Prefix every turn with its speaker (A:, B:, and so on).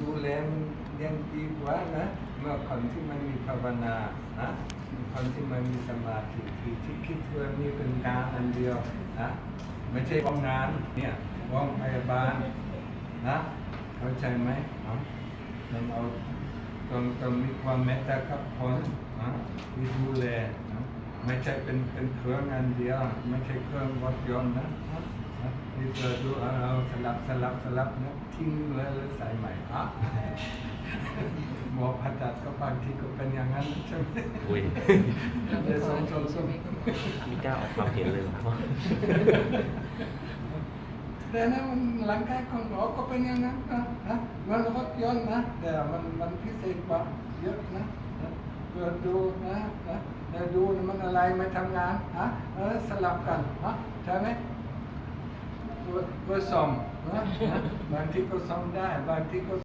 A: ดูแลมันยังดีกว่านะ เมื่อคนที่มันมีภาวนานะคนที่มันมีสมาธิที่ที่คิดว่านี่เป็นงานอันเดียวนะไม่ใช่ว่างงานเนี่ยว่างพยาบาลนะเข้าใจไหมเนาะต้องเอาต้องต้องมีความเมตตากับคนนะที่ดูแลนะ ไม่ใช่เป็นเป็นเครื่องอันเดียวไม่ใช่เครื่องรถยนต์นะนะนะนี่เปิดดูเอาเอาสลับสลับสลับนะทิ้งเลยแล้วใส่ใหม่อะหมอผ่าตัดก็บางทีก็เป็นอย่างนั้นใช่ไหม
B: อุ้ย
A: เดี๋ยวสองสองสอง
B: ไมีกล้าออกความเห็นเลยเหรอ
A: แต่นะมันหลังกายของหมอก็เป็นอย่างนั้นนะนะมันรถยนต์นะแต่มันมันพิเศษกว่าเยอะนะนะเปิดดูนะนะแล้วดูนะมัน อะไรมาทำงานฮะเออสลับกันฮะใช่ไหมตัวตัวซ่อมนะนะบางทีก็ซ่อมได้บางทีก็